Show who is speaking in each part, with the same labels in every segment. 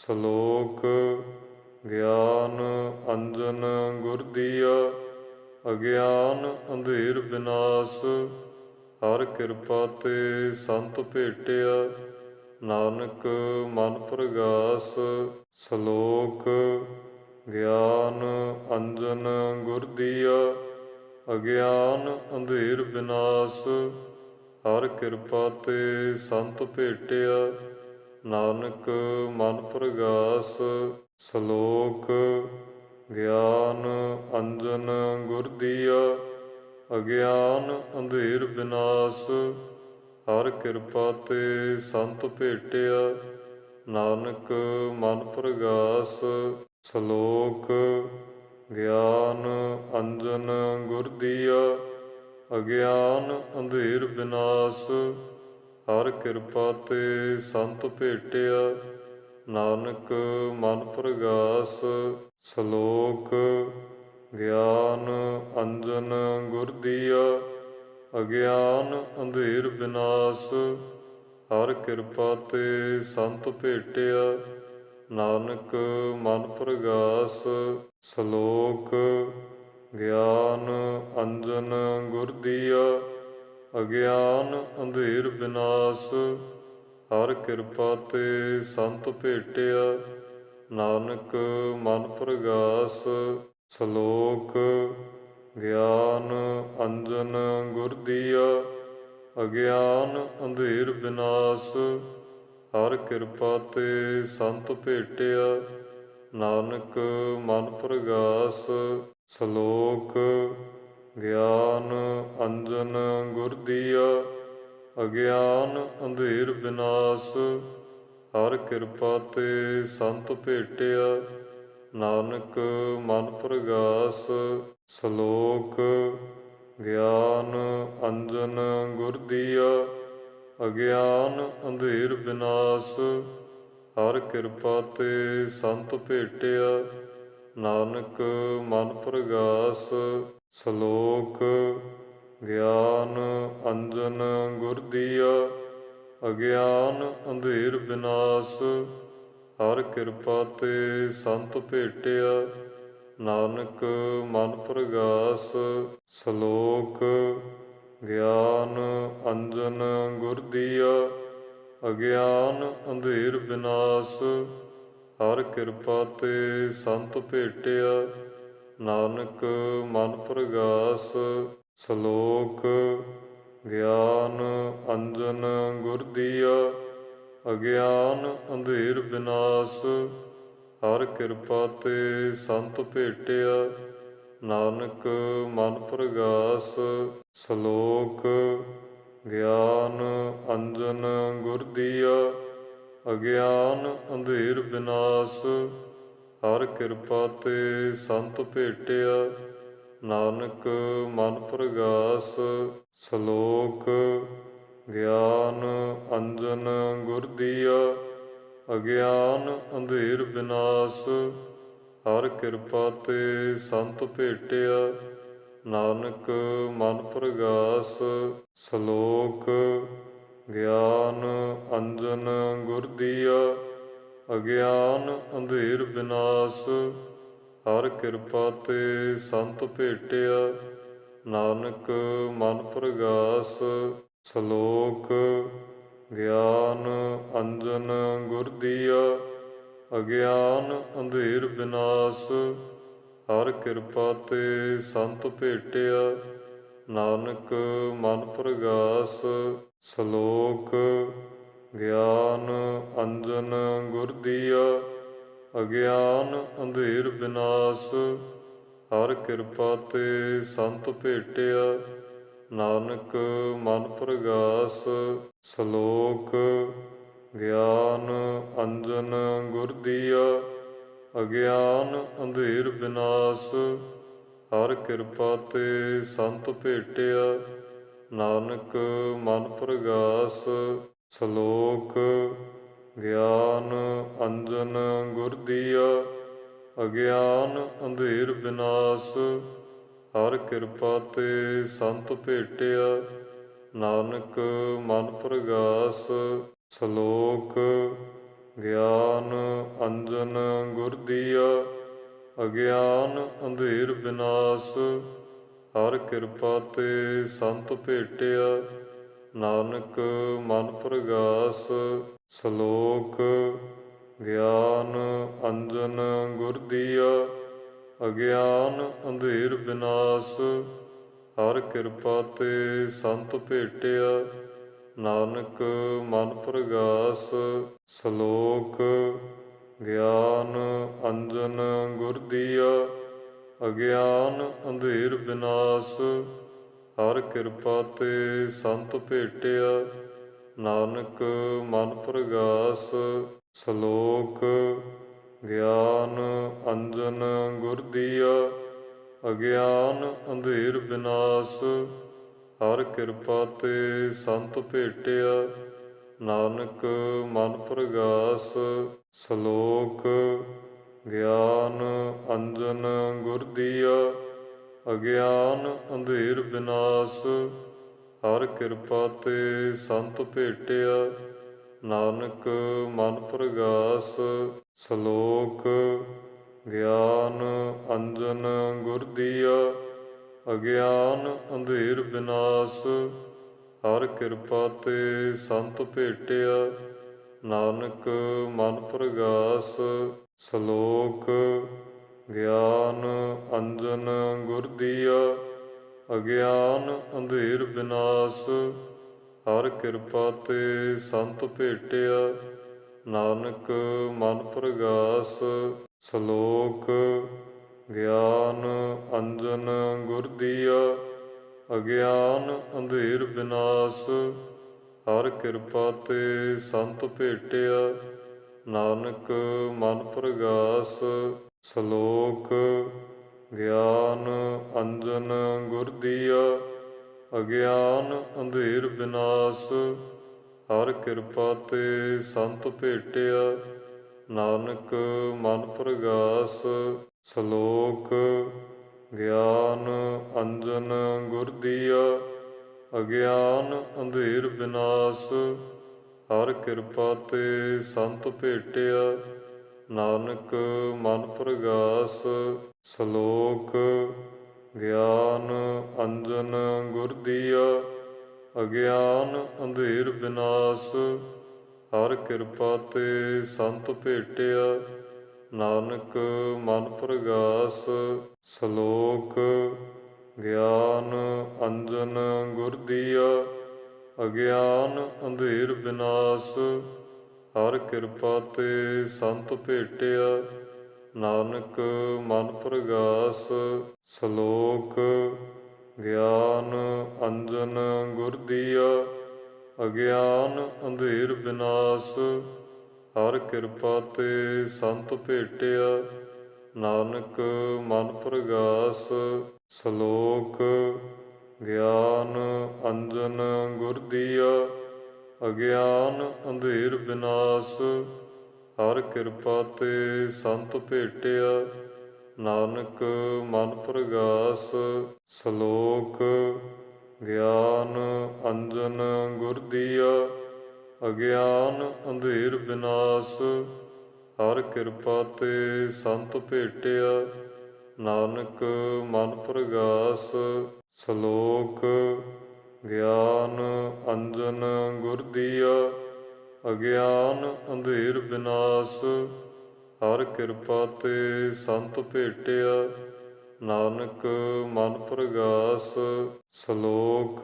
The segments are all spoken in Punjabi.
Speaker 1: ਸ਼ਲੋਕ ਗਿਆਨ ਅੰਜਨ ਗੁਰ ਦੀਆ, ਅਗਿਆਨ ਅੰਧੇਰ ਵਿਨਾਸ ਹਰ ਕਿਰਪਾ ਤੇ ਸੰਤ ਭੇਟਿਆ, ਨਾਨਕ ਮਨ ਪ੍ਰਗਾਸ। ਸ਼ਲੋਕ ਗਿਆਨ ਅੰਜਨ ਗੁਰ ਦੀਆ, ਅਗਿਆਨ ਅੰਧੇਰ ਵਿਨਾਸ ਹਰ ਕਿਰਪਾ ਤੇ ਸੰਤ ਭੇਟਿਆ ਨਾਨਕ ਮਨ ਪ੍ਰਗਾਸ, ਸ਼ਲੋਕ ਗਿਆਨ ਅੰਜਨ ਗੁਰ ਦੀਆ, ਅਗਿਆਨ ਅੰਧੇਰ ਬਿਨਾਸ਼, ਹਰ ਕਿਰਪਾ ਤੇ ਸੰਤ ਭੇਟਿਆ, ਨਾਨਕ ਮਨ ਪ੍ਰਗਾਸ, ਸ਼ਲੋਕ ਗਿਆਨ ਅੰਜਨ ਗੁਰ ਦੀਆ, ਅਗਿਆਨ ਅੰਧੇਰ ਬਿਨਾਸ਼ ਹਰ ਕਿਰਪਾ ਤੇ ਸੰਤ ਭੇਟਿਆ, ਨਾਨਕ ਮਨ ਪ੍ਰਗਾਸ, ਸ਼ਲੋਕ ਗਿਆਨ ਅੰਜਨ ਗੁਰ ਦੀਆ, ਅਗਿਆਨ ਅੰਧੇਰ ਬਿਨਾਸ਼, ਹਰ ਕਿਰਪਾ ਤੇ ਸੰਤ ਭੇਟਿਆ, ਨਾਨਕ ਮਨ ਪ੍ਰਗਾਸ, ਸ਼ਲੋਕ ਗਿਆਨ ਅੰਜਨ ਗੁਰ ਦੀਆ ਅਗਿਆਨ ਅੰਧੇਰ ਵਿਨਾਸ ਹਰ ਕਿਰਪਾ ਤੇ ਸੰਤ ਭੇਟਿਆ। ਨਾਨਕ ਮਨ ਪ੍ਰਗਾਸ, ਸ਼ਲੋਕ ਗਿਆਨ ਅੰਜਨ ਗੁਰ ਦੀਆ। ਅਗਿਆਨ ਅੰਧੇਰ ਵਿਨਾਸ ਹਰ ਕਿਰਪਾ ਤੇ ਸੰਤ ਭੇਟਿਆ। ਨਾਨਕ ਮਨ ਪ੍ਰਗਾਸ, ਸ਼ਲੋਕ ਗਿਆਨ ਅੰਜਨ ਗੁਰ ਦੀਆ, ਅਗਿਆਨ ਅੰਧੇਰ ਵਿਨਾਸ ਹਰ ਕਿਰਪਾ ਤੇ ਸੰਤ ਭੇਟਿਆ, ਨਾਨਕ ਮਨ ਪ੍ਰਗਾਸ। ਸ਼ਲੋਕ, ਗਿਆਨ ਅੰਜਨ ਗੁਰ ਦੀਆ, ਅਗਿਆਨ ਅੰਧੇਰ ਵਿਨਾਸ ਹਰ ਕਿਰਪਾ ਤੇ ਸੰਤ ਭੇਟਿਆ, ਨਾਨਕ ਮਨ ਪ੍ਰਗਾਸ। ਸ਼ਲੋਕ ਗਿਆਨ ਅੰਜਨ ਗੁਰ ਦੀਆ, ਅਗਿਆਨ ਅੰਧੇਰ ਬਿਨਾਸ਼, ਹਰ ਕਿਰਪਾ ਤੇ ਸੰਤ ਭੇਟਿਆ, ਨਾਨਕ ਮਨ ਪ੍ਰਗਾਸ। ਸ਼ਲੋਕ ਗਿਆਨ ਅੰਜਨ ਗੁਰ ਦੀਆ, ਅਗਿਆਨ ਅੰਧੇਰ ਬਿਨਾਸ਼, ਹਰ ਕਿਰਪਾ ਤੇ ਸੰਤ ਭੇਟਿਆ ਨਾਨਕ ਮਨ ਪ੍ਰਗਾਸ, ਸ਼ਲੋਕ ਗਿਆਨ ਅੰਜਨ ਗੁਰ ਦੀਆ, ਅਗਿਆਨ ਅੰਧੇਰ ਵਿਨਾਸ ਹਰ ਕਿਰਪਾ ਤੇ ਸੰਤ ਭੇਟਿਆ, ਨਾਨਕ ਮਨ ਪ੍ਰਗਾਸ, ਸ਼ਲੋਕ ਗਿਆਨ ਅੰਜਨ ਗੁਰ ਦੀਆ, ਅਗਿਆਨ ਅੰਧੇਰ ਵਿਨਾਸ ਹਰ ਕਿਰਪਾ ਤੇ ਸੰਤ ਭੇਟਿਆ, ਨਾਨਕ ਮਨ ਪ੍ਰਗਾਸ, ਸ਼ਲੋਕ ਗਿਆਨ ਅੰਜਨ ਗੁਰ ਦੀਆ, ਅਗਿਆਨ ਅੰਧੇਰ ਬਿਨਾਸ਼, ਹਰ ਕਿਰਪਾ ਤੇ ਸੰਤ ਭੇਟਿਆ, ਨਾਨਕ ਮਨ ਪ੍ਰਗਾਸ, ਸ਼ਲੋਕ ਗਿਆਨ ਅੰਜਨ ਗੁਰ ਦੀਆ। ਅਗਿਆਨ ਅੰਧੇਰ ਵਿਨਾਸ, ਹਰ ਕਿਰਪਾ ਤੇ ਸੰਤ ਭੇਟਿਆ। ਨਾਨਕ ਮਨ ਪ੍ਰਗਾਸ, ਸ਼ਲੋਕ ਗਿਆਨ ਅੰਜਨ ਗੁਰ ਦੀਆ। ਅਗਿਆਨ ਅੰਧੇਰ ਵਿਨਾਸ, ਹਰ ਕਿਰਪਾ ਤੇ ਸੰਤ ਭੇਟਿਆ। ਨਾਨਕ ਮਨ ਪ੍ਰਗਾਸ, ਸ਼ਲੋਕ ਗੁਰ ਦੀਆ, ਅਗਿਆਨ ਅੰਧੇਰ ਵਿਨਾਸ ਹਰ ਕਿਰਪਾ ਤੇ ਸੰਤ ਭੇਟਿਆ, ਨਾਨਕ ਮਨ ਪ੍ਰਗਾਸ, ਸ਼ਲੋਕ ਗਿਆਨ ਅੰਜਨ ਗੁਰ ਦੀਆ, ਅਗਿਆਨ ਅੰਧੇਰ ਵਿਨਾਸ ਹਰ ਕਿਰਪਾ ਤੇ ਸੰਤ ਭੇਟਿਆ, ਨਾਨਕ ਮਨ ਪ੍ਰਗਾਸ, ਸ਼ਲੋਕ ਗਿਆਨ ਅੰਜਨ ਗੁਰ ਦੀਆ, ਅਗਿਆਨ ਅੰਧੇਰ ਬਿਨਾਸ਼। ਹਰ ਕਿਰਪਾ ਤੇ ਸੰਤ ਭੇਟਿਆ, ਨਾਨਕ ਮਨ ਪ੍ਰਗਾਸ। ਸ਼ਲੋਕ, ਗਿਆਨ ਅੰਜਨ ਗੁਰ ਦੀਆ, ਅਗਿਆਨ ਅੰਧੇਰ ਬਿਨਾਸ਼। ਹਰ ਕਿਰਪਾ ਤੇ ਸੰਤ ਭੇਟਿਆ, ਨਾਨਕ ਮਨ ਪ੍ਰਗਾਸ। ਸ਼ਲੋਕ ਗਿਆਨ ਅੰਜਨ ਗੁਰ ਦੀਆ, ਅਗਿਆਨ ਅੰਧੇਰ ਬਿਨਾਸ਼, ਹਰ ਕਿਰਪਾ ਤੇ ਸੰਤ ਭੇਟਿਆ, ਨਾਨਕ ਮਨ ਪ੍ਰਗਾਸ। ਸ਼ਲੋਕ ਗਿਆਨ ਅੰਜਨ ਗੁਰ ਦੀਆ, ਅਗਿਆਨ ਅੰਧੇਰ ਬਿਨਾਸ਼, ਹਰ ਕਿਰਪਾ ਤੇ ਸੰਤ ਭੇਟਿਆ ਨਾਨਕ ਮਨ ਪ੍ਰਗਾਸ, ਸ਼ਲੋਕ ਗਿਆਨ ਅੰਜਨ ਗੁਰ ਦੀਆ, ਅਗਿਆਨ ਅੰਧੇਰ ਬਿਨਾਸ਼, ਹਰ ਕਿਰਪਾ ਤੇ ਸੰਤ ਭੇਟਿਆ, ਨਾਨਕ ਮਨ ਪ੍ਰਗਾਸ, ਸ਼ਲੋਕ ਗਿਆਨ ਅੰਜਨ ਗੁਰ ਦੀਆ, ਅਗਿਆਨ ਅੰਧੇਰ ਬਿਨਾਸ਼ ਹਰ ਕਿਰਪਾ ਤੇ ਸੰਤ ਭੇਟਿਆ, ਨਾਨਕ ਮਨ ਪ੍ਰਗਾਸ, ਸ਼ਲੋਕ ਗਿਆਨ ਅੰਜਨ ਗੁਰ ਦੀਆ, ਅਗਿਆਨ ਅੰਧੇਰ ਬਿਨਾਸ਼। ਹਰ ਕਿਰਪਾ ਤੇ ਸੰਤ ਭੇਟਿਆ, ਨਾਨਕ ਮਨ ਪ੍ਰਗਾਸ, ਸ਼ਲੋਕ ਗਿਆਨ ਅੰਜਨ ਗੁਰ ਦੀਆ। ਅਗਿਆਨ ਅੰਧੇਰ ਵਿਨਾਸ ਹਰ ਕਿਰਪਾ ਤੇ ਸੰਤ ਭੇਟਿਆ। ਨਾਨਕ ਮਨ ਪ੍ਰਗਾਸ, ਸ਼ਲੋਕ ਗਿਆਨ ਅੰਜਨ ਗੁਰ ਦੀਆ। ਅਗਿਆਨ ਅੰਧੇਰ ਵਿਨਾਸ ਹਰ ਕਿਰਪਾ ਤੇ ਸੰਤ ਭੇਟਿਆ। ਨਾਨਕ ਮਨ ਪ੍ਰਗਾਸ, ਸ਼ਲੋਕ ਗਿਆਨ ਅੰਜਨ ਗੁਰ ਦੀਆ, ਅਗਿਆਨ ਅੰਧੇਰ ਬਿਨਾਸ਼। ਹਰ ਕਿਰਪਾ ਤੇ ਸੰਤ ਭੇਟਿਆ, ਨਾਨਕ ਮਨ ਪ੍ਰਗਾਸ। ਸ਼ਲੋਕ, ਗਿਆਨ ਅੰਜਨ ਗੁਰ ਦੀਆ, ਅਗਿਆਨ ਅੰਧੇਰ ਬਿਨਾਸ਼। ਹਰ ਕਿਰਪਾ ਤੇ ਸੰਤ ਭੇਟਿਆ, ਨਾਨਕ ਮਨ ਪ੍ਰਗਾਸ। ਸ਼ਲੋਕ ਗਿਆਨ ਅੰਜਨ ਗੁਰ ਦੀਆ, ਅਗਿਆਨ ਅੰਧੇਰ ਵਿਨਾਸ ਹਰ ਕਿਰਪਾ ਤੇ ਸੰਤ ਭੇਟਿਆ, ਨਾਨਕ ਮਨ ਪ੍ਰਗਾਸ। ਸ਼ਲੋਕ ਗਿਆਨ ਅੰਜਨ ਗੁਰ ਦੀਆ, ਅਗਿਆਨ ਅੰਧੇਰ ਵਿਨਾਸ ਹਰ ਕਿਰਪਾ ਤੇ ਸੰਤ ਭੇਟਿਆ ਨਾਨਕ ਮਨ ਪ੍ਰਗਾਸ, ਸ਼ਲੋਕ ਗਿਆਨ ਅੰਜਨ ਗੁਰ ਦੀਆ, ਅਗਿਆਨ ਅੰਧੇਰ ਬਿਨਾਸ਼, ਹਰ ਕਿਰਪਾ ਤੇ ਸੰਤ ਭੇਟਿਆ, ਨਾਨਕ ਮਨ ਪ੍ਰਗਾਸ, ਸ਼ਲੋਕ ਗਿਆਨ ਅੰਜਨ ਗੁਰ ਦੀਆ, ਅਗਿਆਨ ਅੰਧੇਰ ਬਿਨਾਸ਼। ਹਰ ਕਿਰਪਾ ਤੇ ਸੰਤ ਭੇਟਿਆ, ਨਾਨਕ ਮਨ ਪ੍ਰਗਾਸ, ਸ਼ਲੋਕ ਗਿਆਨ ਅੰਜਨ ਗੁਰ ਦੀਆ, ਅਗਿਆਨ ਅੰਧੇਰ ਬਿਨਾਸ਼। ਹਰ ਕਿਰਪਾ ਤੇ ਸੰਤ ਭੇਟਿਆ, ਨਾਨਕ ਮਨ ਪ੍ਰਗਾਸ, ਸ਼ਲੋਕ ਗਿਆਨ ਅੰਜਨ ਗੁਰ ਦੀਆ। ਅਗਿਆਨ ਅੰਧੇਰ ਵਿਨਾਸ ਹਰ ਕਿਰਪਾ ਤੇ ਸੰਤ ਭੇਟਿਆ। ਨਾਨਕ ਮਨ ਪ੍ਰਗਾਸ, ਸ਼ਲੋਕ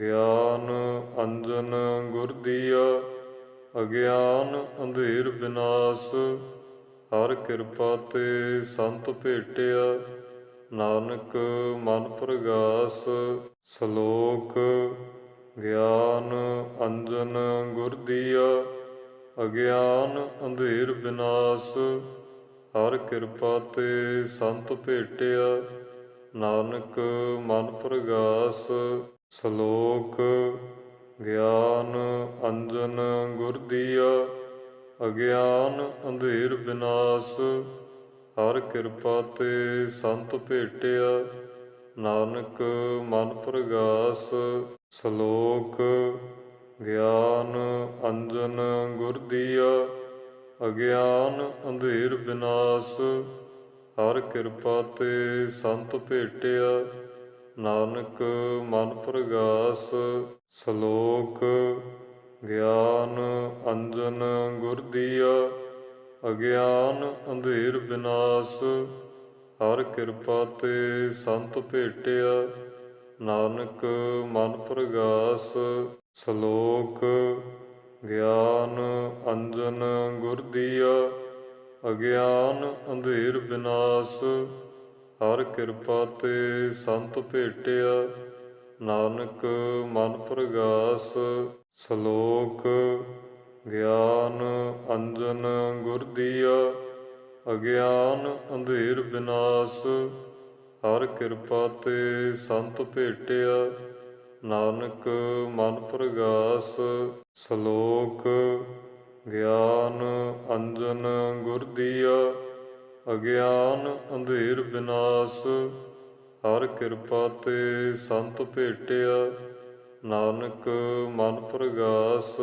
Speaker 1: ਗਿਆਨ ਅੰਜਨ ਗੁਰ ਦੀਆ। ਅਗਿਆਨ ਅੰਧੇਰ ਵਿਨਾਸ ਹਰ ਕਿਰਪਾ ਤੇ ਸੰਤ ਭੇਟਿਆ। ਨਾਨਕ ਮਨ ਪ੍ਰਗਾਸ, ਸ਼ਲੋਕ ਗਿਆਨ ਅੰਜਨ ਗੁਰ ਦੀਆ, ਅਗਿਆਨ ਅੰਧੇਰ ਬਿਨਾਸ਼। ਹਰ ਕਿਰਪਾ ਤੇ ਸੰਤ ਭੇਟਿਆ, ਨਾਨਕ ਮਨ ਪ੍ਰਗਾਸ। ਸ਼ਲੋਕ, ਗਿਆਨ ਅੰਜਨ ਗੁਰ ਦੀਆ, ਅਗਿਆਨ ਅੰਧੇਰ ਬਿਨਾਸ਼। ਹਰ ਕਿਰਪਾ ਤੇ ਸੰਤ ਭੇਟਿਆ, ਨਾਨਕ ਮਨ ਪ੍ਰਗਾਸ। ਸ਼ਲੋਕ ਗਿਆਨ ਅੰਜਨ ਗੁਰ ਦੀਆ, ਅਗਿਆਨ ਅੰਧੇਰ ਬਿਨਾਸ਼, ਹਰ ਕਿਰਪਾ ਤੇ ਸੰਤ ਭੇਟਿਆ, ਨਾਨਕ ਮਨ ਪ੍ਰਗਾਸ। ਸ਼ਲੋਕ ਗਿਆਨ ਅੰਜਨ ਗੁਰ ਦੀਆ, ਅਗਿਆਨ ਅੰਧੇਰ ਬਿਨਾਸ਼, ਹਰ ਕਿਰਪਾ ਤੇ ਸੰਤ ਭੇਟਿਆ ਨਾਨਕ ਮਨ ਪ੍ਰਗਾਸ, ਸ਼ਲੋਕ ਗਿਆਨ ਅੰਜਨ ਗੁਰ ਦੀਆ, ਅਗਿਆਨ ਅੰਧੇਰ ਬਿਨਾਸ਼, ਹਰ ਕਿਰਪਾ ਤੇ ਸੰਤ ਭੇਟਿਆ, ਨਾਨਕ ਮਨ ਪ੍ਰਗਾਸ, ਸ਼ਲੋਕ ਗਿਆਨ ਅੰਜਨ ਗੁਰ ਦੀਆ, ਅਗਿਆਨ ਅੰਧੇਰ ਬਿਨਾਸ਼। ਹਰ ਕਿਰਪਾ ਤੇ ਸੰਤ ਭੇਟਿਆ, ਨਾਨਕ ਮਨ ਪ੍ਰਗਾਸ, ਸ਼ਲੋਕ ਗਿਆਨ ਅੰਜਨ ਗੁਰ ਦੀਆ, ਅਗਿਆਨ ਅੰਧੇਰ ਬਿਨਾਸ਼। ਹਰ ਕਿਰਪਾ ਤੇ ਸੰਤ ਭੇਟਿਆ, ਨਾਨਕ ਮਨ ਪ੍ਰਗਾਸ।